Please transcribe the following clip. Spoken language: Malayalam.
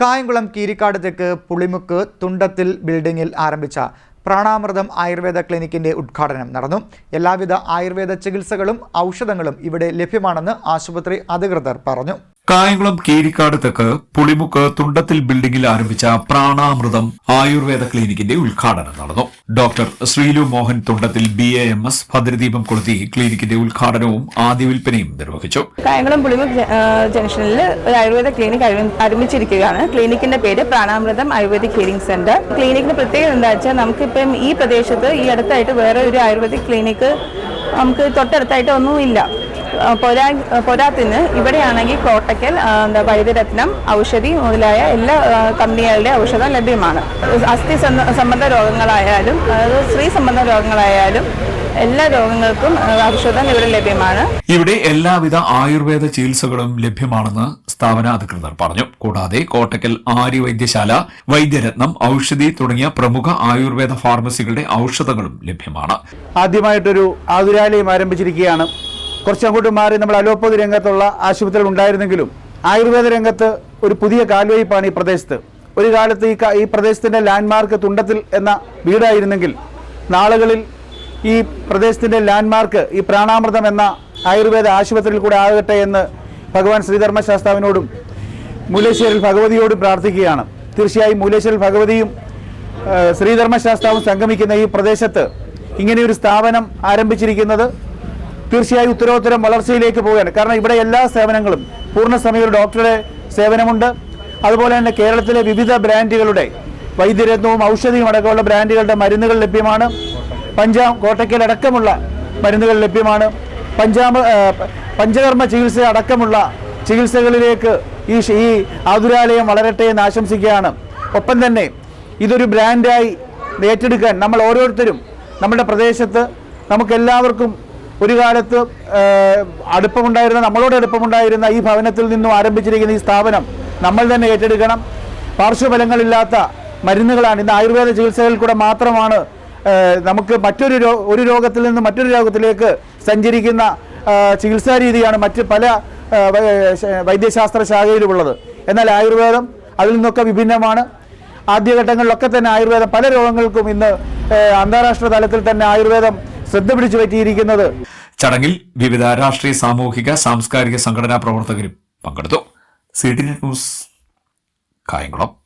കായംകുളം കീരിക്കാട് തെക്ക് പുളിമുക്ക് തുണ്ടത്തിൽ ബിൽഡിംഗിൽ ആരംഭിച്ച പ്രാണാമൃതം ആയുർവേദ ക്ലിനിക്കിന്റെ ഉദ്ഘാടനം നടന്നു. എല്ലാവിധ ആയുർവേദ ചികിത്സകളും ഔഷധങ്ങളും ഇവിടെ ലഭ്യമാണെന്ന് ആശുപത്രി അധികൃതർ പറഞ്ഞു. കായംകുളം കീരിക്കാട് തെക്ക് പുളിമുക്ക് തുണ്ടത്തിൽ ബിൽഡിംഗിൽ ആരംഭിച്ച പ്രാണാമൃതം ആയുർവേദ ക്ലിനിക്കിന്റെ ഉദ്ഘാടനം നടന്നു. Doctor Sreelu Mohan Thundathil B A M S ഭദ്രദീപം കൊളുത്തി ക്ലിനിക്കിന്റെ ഉദ്ഘാടനവും ആദ്യ വിൽപ്പനയും നിർവഹിച്ചു. കായംകുളം പുളിമുക്ക് ജംഗ്ഷനിൽ ഒരു ആയുർവേദ ക്ലിനിക് ആരംഭി- ആരംഭിച്ചിരിക്കുകയാണ്. ക്ലിനിക്കിന്റെ പേര് പ്രാണാമൃതം ആയുർവേദിക് ഹീലിംഗ് സെന്റർ. ക്ലിനിക്കിന്റെ പ്രത്യേകത എന്താ വെച്ചാൽ നമുക്കിപ്പം ഈ പ്രദേശത്ത് ഈ അടുത്തായിട്ട് വേറെ ഒരു ആയുർവേദിക് ക്ലിനിക്ക് നമുക്ക് തൊട്ടടുത്തായിട്ട് ഒന്നുമില്ല പോരാ പോരാത്തിന് ഇവിടെയാണെങ്കിൽ കോട്ടയ്ക്കൽ എന്താ വൈദ്യരത്നം ഔഷധി മുതലായ എല്ലാ കമ്പനികളുടെ ഔഷധം ലഭ്യമാണ്. അസ്ഥി സംബന്ധ രോഗങ്ങളായാലും അതായത് സ്ത്രീ സംബന്ധ രോഗങ്ങളായാലും എല്ലാ രോഗങ്ങൾക്കും ഔഷധം ഇവിടെ ലഭ്യമാണ്. ഇവിടെ എല്ലാവിധ ആയുർവേദ ചികിത്സകളും ലഭ്യമാണെന്ന് സ്ഥാപന അധികൃതർ പറഞ്ഞു. കൂടാതെ കോട്ടക്കൽ ആര്യ വൈദ്യശാല വൈദ്യരത്നം ഔഷധി തുടങ്ങിയ പ്രമുഖ ആയുർവേദ ഫാർമസികളുടെ ഔഷധങ്ങളും ലഭ്യമാണ്. ആദ്യമായിട്ടൊരു ആതുരാലയം ആരംഭിച്ചിരിക്കുകയാണ്. കുറച്ചങ്ങോട്ട് മാറി നമ്മൾ അലോപ്പതി രംഗത്തുള്ള ആശുപത്രികൾ ഉണ്ടായിരുന്നെങ്കിലും ആയുർവേദ രംഗത്ത് ഒരു പുതിയ കാൽവയ്പ്പാണ് ഈ പ്രദേശത്ത്. ഒരു കാലത്ത് ഈ ഈ പ്രദേശത്തിന്റെ ലാൻഡ്മാർക്ക് തുണ്ടത്തിൽ എന്ന വീടായിരുന്നെങ്കിൽ നാളുകളിൽ ഈ പ്രദേശത്തിന്റെ ലാൻഡ്മാർക്ക് ഈ പ്രാണാമൃതം എന്ന ആയുർവേദ ആശുപത്രിയിൽ കൂടെ ആകട്ടെ എന്ന് ഭഗവാൻ ശ്രീധർമ്മശാസ്താവിനോടും മൂലേശ്വരിൽ ഭഗവതിയോടും പ്രാർത്ഥിക്കുകയാണ്. തീർച്ചയായും മൂലേശ്വരിൽ ഭഗവതിയും ശ്രീധർമ്മശാസ്താവും സംഗമിക്കുന്ന ഈ പ്രദേശത്ത് ഇങ്ങനെയൊരു സ്ഥാപനം ആരംഭിച്ചിരിക്കുന്നത് തീർച്ചയായും ഉത്തരോത്തരം വളർച്ചയിലേക്ക് പോവുകയാണ്. കാരണം ഇവിടെ എല്ലാ സേവനങ്ങളും പൂർണസമയ ഡോക്ടറുടെ സേവനമുണ്ട്. അതുപോലെ തന്നെ കേരളത്തിലെ വിവിധ ബ്രാൻഡുകളുടെ വൈദ്യരത്നവും ഔഷധിയും അടക്കമുള്ള ബ്രാൻഡുകളുടെ മരുന്നുകൾ ലഭ്യമാണ്. പഞ്ചാബ് കോട്ടയ്ക്കൽ അടക്കമുള്ള മരുന്നുകൾ ലഭ്യമാണ്. പഞ്ചാബ് പഞ്ചകർമ്മ ചികിത്സ അടക്കമുള്ള ചികിത്സകളിലേക്ക് ഈ ഈ ആതുരാലയം വളരട്ടെ എന്ന് ആശംസിക്കുകയാണ്. ഒപ്പം തന്നെ ഇതൊരു ബ്രാൻഡായി ഏറ്റെടുക്കാൻ നമ്മൾ ഓരോരുത്തരും നമ്മുടെ പ്രദേശത്ത് നമുക്കെല്ലാവർക്കും ഒരു കാലത്ത് അടുപ്പമുണ്ടായിരുന്ന നമ്മളോട് അടുപ്പമുണ്ടായിരുന്ന ഈ ഭവനത്തിൽ നിന്നും ആരംഭിച്ചിരിക്കുന്ന ഈ സ്ഥാപനം നമ്മൾ തന്നെ ഏറ്റെടുക്കണം. പാർശ്വഫലങ്ങളില്ലാത്ത മരുന്നുകളാണ്. ഇന്ന് ആയുർവേദ ചികിത്സകളിൽ കൂടെ മാത്രമാണ് നമുക്ക് മറ്റൊരു ഒരു രോഗത്തിൽ നിന്ന് മറ്റൊരു രോഗത്തിലേക്ക് സഞ്ചരിക്കുന്ന ചികിത്സാ രീതിയാണ് മറ്റ് പല വൈദ്യശാസ്ത്ര ശാഖയിലുമുള്ളത്. എന്നാൽ ആയുർവേദം അതിൽ നിന്നൊക്കെ വിഭിന്നമാണ്. ആദ്യഘട്ടങ്ങളിലൊക്കെ തന്നെ ആയുർവേദം പല രോഗങ്ങൾക്കും ഇന്ന് അന്താരാഷ്ട്ര തലത്തിൽ തന്നെ ആയുർവേദം ശ്രദ്ധ പിടിച്ചു പറ്റിയിരിക്കുന്നത്. ചടങ്ങിൽ വിവിധ രാഷ്ട്രീയ സാമൂഹിക സാംസ്കാരിക സംഘടനാ പ്രവർത്തകരും പങ്കെടുത്തു. C T news Kayamkulam.